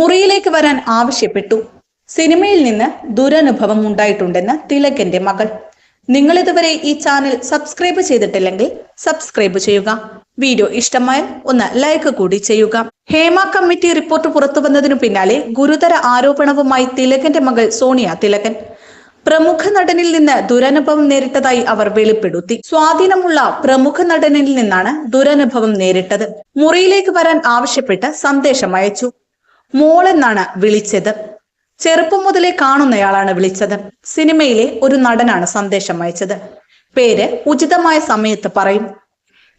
മുറിയിലേക്ക് വരാൻ ആവശ്യപ്പെട്ടു. സിനിമയിൽ നിന്ന് ദുരനുഭവം ഉണ്ടായിട്ടുണ്ടെന്ന് തിലകന്റെ മകൾ. നിങ്ങൾ ഇതുവരെ ഈ ചാനൽ സബ്സ്ക്രൈബ് ചെയ്തിട്ടില്ലെങ്കിൽ സബ്സ്ക്രൈബ് ചെയ്യുക. വീഡിയോ ഇഷ്ടമായാൽ ഒന്ന് ലൈക്ക് കൂടി ചെയ്യുക. ഹേമ കമ്മിറ്റി റിപ്പോർട്ട് പുറത്തു വന്നതിനു പിന്നാലെ ഗുരുതര ആരോപണവുമായി തിലകന്റെ മകൾ സോണിയ തിലകൻ. പ്രമുഖ നടനിൽ നിന്ന് ദുരനുഭവം നേരിട്ടതായി അവർ വെളിപ്പെടുത്തി. സ്വാധീനമുള്ള പ്രമുഖ നടനിൽ നിന്നാണ് ദുരനുഭവം നേരിട്ടത്. മുറിയിലേക്ക് വരാൻ ആവശ്യപ്പെട്ട് സന്ദേശം അയച്ചു. മോളെന്നാണ് വിളിച്ചത്. ചെറുപ്പം മുതലേ കാണുന്നയാളാണ് വിളിച്ചത്. സിനിമയിലെ ഒരു നടനാണ് സന്ദേശം അയച്ചത്. പേര് ഉചിതമായ സമയത്ത് പറയും.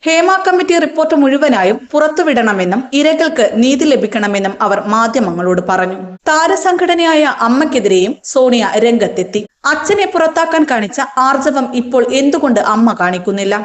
ഹേമ കമ്മിറ്റി റിപ്പോർട്ട് മുഴുവനായും പുറത്തുവിടണമെന്നും ഇരകൾക്ക് നീതി ലഭിക്കണമെന്നും അവർ മാധ്യമങ്ങളോട് പറഞ്ഞു. താരസംഘടനയായ അമ്മയ്ക്കെതിരെയും സോണിയ രംഗത്തെത്തി. അച്ഛനെ പുറത്താക്കാൻ കാണിച്ച ആർജവം ഇപ്പോൾ എന്തുകൊണ്ട് അമ്മ കാണിക്കുന്നില്ല?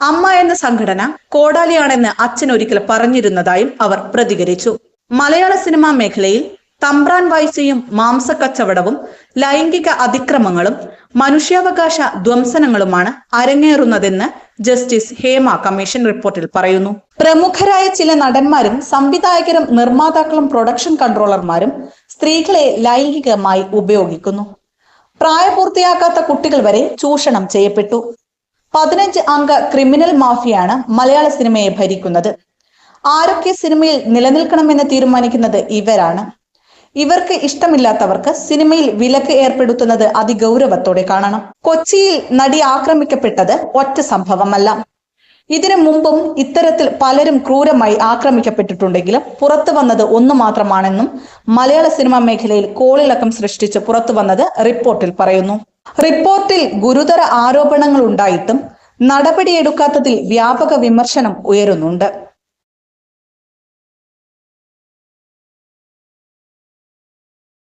അമ്മ എന്ന സംഘടന കോടാലിയാണെന്ന് അച്ഛൻ ഒരിക്കൽ പറഞ്ഞിരുന്നതായും അവർ പ്രതികരിച്ചു. മലയാള സിനിമാ മേഖലയിൽ തമ്പ്രാൻ വായ്ചയും മാംസക്കച്ചവടവും ലൈംഗിക അതിക്രമങ്ങളും മനുഷ്യാവകാശ ധ്വംസനങ്ങളുമാണ് അരങ്ങേറുന്നതെന്ന് ജസ്റ്റിസ് ഹേമ കമ്മീഷൻ റിപ്പോർട്ടിൽ പറയുന്നു. പ്രമുഖരായ ചില നടന്മാരും സംവിധായകരും നിർമ്മാതാക്കളും പ്രൊഡക്ഷൻ കൺട്രോളർമാരും സ്ത്രീകളെ ലൈംഗികമായി ഉപയോഗിക്കുന്നു. പ്രായപൂർത്തിയാക്കാത്ത കുട്ടികൾ വരെ ചൂഷണം ചെയ്യപ്പെട്ടു. പതിനഞ്ച് അംഗ ക്രിമിനൽ മാഫിയാണ് മലയാള സിനിമയെ ഭരിക്കുന്നത്. ആരൊക്കെ സിനിമയിൽ നിലനിൽക്കണമെന്ന് തീരുമാനിക്കുന്നത് ഇവരാണ്. ഇവർക്ക് ഇഷ്ടമില്ലാത്തവർക്ക് സിനിമയിൽ വിലക്ക് ഏർപ്പെടുത്തുന്നത് അതിഗൗരവത്തോടെ കാണണം. കൊച്ചിയിൽ നടി ആക്രമിക്കപ്പെട്ടത് ഒറ്റ സംഭവമല്ല. ഇതിനു മുമ്പും ഇത്തരത്തിൽ പലരും ക്രൂരമായി ആക്രമിക്കപ്പെട്ടിട്ടുണ്ടെങ്കിലും പുറത്തു വന്നത് ഒന്നു മാത്രമാണെന്നും മലയാള സിനിമാ മേഖലയിൽ കോളിളക്കം സൃഷ്ടിച്ച് പുറത്തു വന്നത് റിപ്പോർട്ടിൽ പറയുന്നു. റിപ്പോർട്ടിൽ ഗുരുതര ആരോപണങ്ങൾ ഉണ്ടായിട്ടും നടപടിയെടുക്കാത്തതിൽ വ്യാപക വിമർശനം ഉയരുന്നുണ്ട്.